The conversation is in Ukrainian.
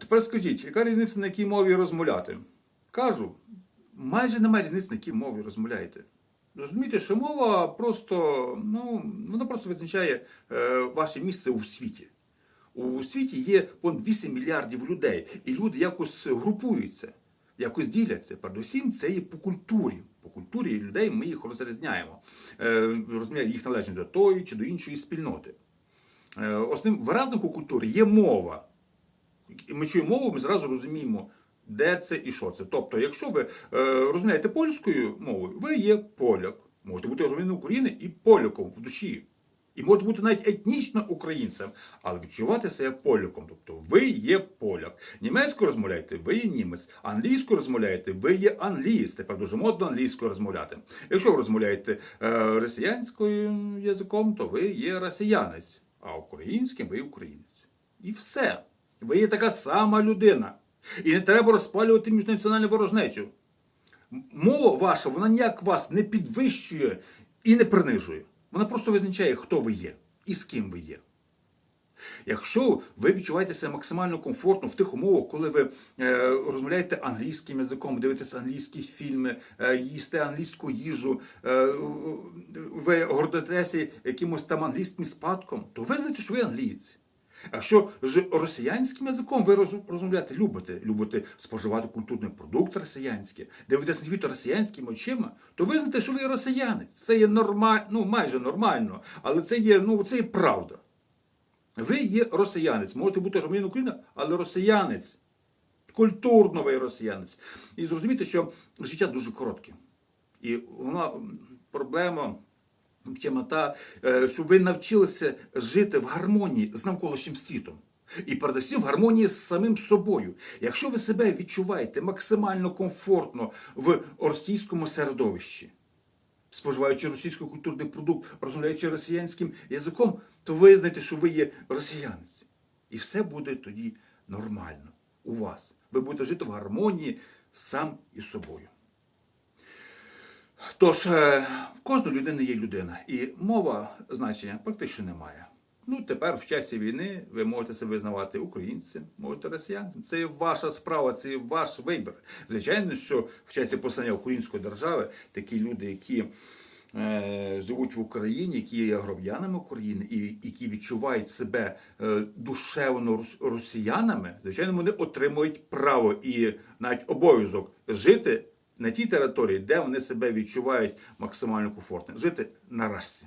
тепер скажіть, яка різниця на якій мові розмовляти? Кажу, майже немає різниці, на якій мові розмовляєте. Розумієте, що мова просто, ну, вона просто визначає е, ваше місце у світі. У світі є понад 8 мільярдів людей, і люди якось групуються, якось діляться. Передусім, це є по культурі. По культурі людей ми їх розрізняємо. Е, розуміємо їх належність до тої чи до іншої спільноти. Е, Основним виразником культури є мова. І ми чуємо мову, ми зразу розуміємо, де це і що це. Тобто, якщо ви е, розмовляєте польською мовою, ви є поляк. Можете бути громадянином України і поляком в душі. І можете бути навіть етнічно українцем, але відчуватися як поляком. Тобто ви є поляк. Німецькою розмовляєте, ви є німець. Англійською розмовляєте, ви є англієць. Тепер дуже модно англійською розмовляти. Якщо ви розмовляєте е, росіянською язиком, то ви є росіянець, а українським ви українець. І все. Ви є така сама людина. І не треба розпалювати міжнаціональну ворожнечу. Мова ваша, вона ніяк вас не підвищує і не принижує. Вона просто визначає, хто ви є і з ким ви є. Якщо ви відчуваєте себе максимально комфортно в тих умовах, коли ви е, розмовляєте англійським язиком, дивитеся англійські фільми, е, їсте англійську їжу, е, ви гордитеся якимось там англійським спадком, то ви знаєте, що ви англієць. Якщо ж росіянським язиком ви роз- розмовляти любите, любите споживати культурний продукт росіянський, дивитися на світ росіянськими очима, то ви знаєте, що ви росіянець. Це є нормально, ну майже нормально, але це є, ну, це є правда. Ви є росіянець, можете бути громадянин України, але росіянець. Культурно ви росіянець. І зрозумійте, що життя дуже коротке. І вона проблема та, е, щоб ви навчилися жити в гармонії з навколишнім світом. І передусім в гармонії з самим собою. Якщо ви себе відчуваєте максимально комфортно в російському середовищі, споживаючи російський культурний продукт, розмовляючи росіянським язиком, то ви знаєте, що ви є росіянець. І все буде тоді нормально у вас. Ви будете жити в гармонії сам із собою. Тож, е, в кожної людини є людина, і мова значення практично немає. Ну, тепер в часі війни ви можете себе визнавати українцем, можете росіянцем. Це ваша справа, це ваш вибір. Звичайно, що в часі постання української держави такі люди, які е, живуть в Україні, які є громадянами України і які відчувають себе е, душевно росіянами, звичайно, вони отримують право і навіть обов'язок жити на тій території, де вони себе відчувають максимально комфортно, жити на расі.